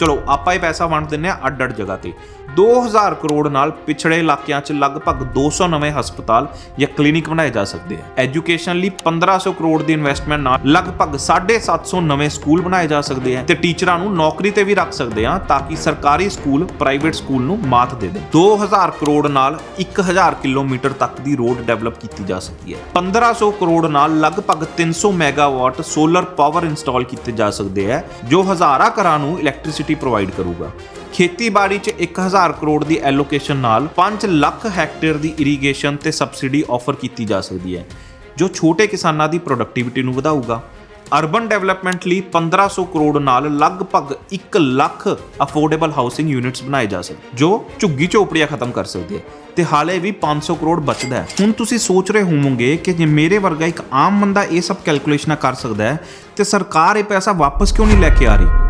ਚਲੋ, ਆਪਾਂ ਇਹ ਪੈਸਾ ਵੰਡ ਦਿੰਨੇ ਆ ਅੱਡ-ਅੱਡ ਜਗ੍ਹਾ ਤੇ। 2000 ਕਰੋੜ ਨਾਲ ਪਿਛੜੇ ਇਲਾਕਿਆਂ 'ਚ ਲਗਭਗ 200 ਨਵੇਂ ਹਸਪਤਾਲ ਜਾਂ ਕਲੀਨਿਕ ਬਣਾਏ ਜਾ ਸਕਦੇ ਆ। ਐਜੂਕੇਸ਼ਨ ਲਈ 1500 ਕਰੋੜ ਦੀ ਇਨਵੈਸਟਮੈਂਟ ਨਾਲ ਲਗਭਗ 750 ਨਵੇਂ ਸਕੂਲ ਬਣਾਏ ਜਾ ਸਕਦੇ ਆ ਤੇ ਟੀਚਰਾਂ ਨੂੰ ਨੌਕਰੀ ਤੇ ਵੀ ਰੱਖ ਸਕਦੇ ਆ ਤਾਂ ਕਿ ਸਰਕਾਰੀ ਸਕੂਲ ਪ੍ਰਾਈਵੇਟ ਸਕੂਲ ਨੂੰ ਮਾਤ ਦੇ ਦੇਣ। 2000 ਕਰੋੜ ਨਾਲ 1000 ਕਿਲੋਮੀਟਰ ਤੱਕ ਦੀ ਰੋਡ ਡਿਵੈਲਪ ਕੀਤੀ ਜਾ ਸਕਦੀ ਹੈ। 1500 ਕਰੋੜ ਨਾਲ ਲਗਭਗ 300 ਮੈਗਾਵਾਟ ਸੋਲਰ ਪਾਵਰ ਇੰਸਟਾਲ ਕੀਤੇ ਜਾ ਸਕਦੇ ਆ, ਜੋ ਹਜ਼ਾਰਾਂ ਘਰਾਂ ਨੂੰ ਇਲੈਕਟ੍ਰਿਸਿਟੀ ਪ੍ਰੋਵਾਈਡ ਕਰੂਗਾ। ਖੇਤੀਬਾੜੀ 'ਚ 1000 ਕਰੋੜ ਦੀ ਐਲੋਕੇਸ਼ਨ ਨਾਲ 5 ਲੱਖ ਹੈਕਟੇਅਰ ਦੀ ਇਰੀਗੇਸ਼ਨ ਤੇ ਸਬਸਿਡੀ ਆਫਰ ਕੀਤੀ ਜਾ ਸਕਦੀ ਹੈ, ਜੋ ਛੋਟੇ ਕਿਸਾਨਾਂ ਦੀ ਪ੍ਰੋਡਕਟਿਵਿਟੀ ਨੂੰ ਵਧਾਊਗਾ। ਅਰਬਨ ਡਿਵੈਲਪਮੈਂਟ ਲਈ 1500 ਕਰੋੜ ਨਾਲ ਲਗਭਗ 1 ਲੱਖ ਅਫੋਰਡੇਬਲ ਹਾਊਸਿੰਗ ਯੂਨਿਟਸ ਬਣਾਏ ਜਾ ਸਕਦੇ, ਜੋ ਝੁੱਗੀ ਝੋਪੜੀਆਂ ਖਤਮ ਕਰ ਸਕਦੇ ਹੈ। ਤੇ ਹਾਲੇ ਵੀ 500 ਕਰੋੜ ਬਚਦਾ ਹੈ। ਹੁਣ ਤੁਸੀਂ ਸੋਚ ਰਹੇ ਹੋਵੋਗੇ ਕਿ ਜੇ ਮੇਰੇ ਵਰਗਾ ਇੱਕ ਆਮ ਬੰਦਾ ਇਹ ਸਭ ਕੈਲਕੂਲੇਸ਼ਨਾਂ ਕਰ ਸਕਦਾ ਹੈ, ਤੇ ਸਰਕਾਰ ਇਹ ਪੈਸਾ ਵਾਪਸ ਕਿਉਂ ਨਹੀਂ ਲੈ ਕੇ ਆ ਰਹੀ?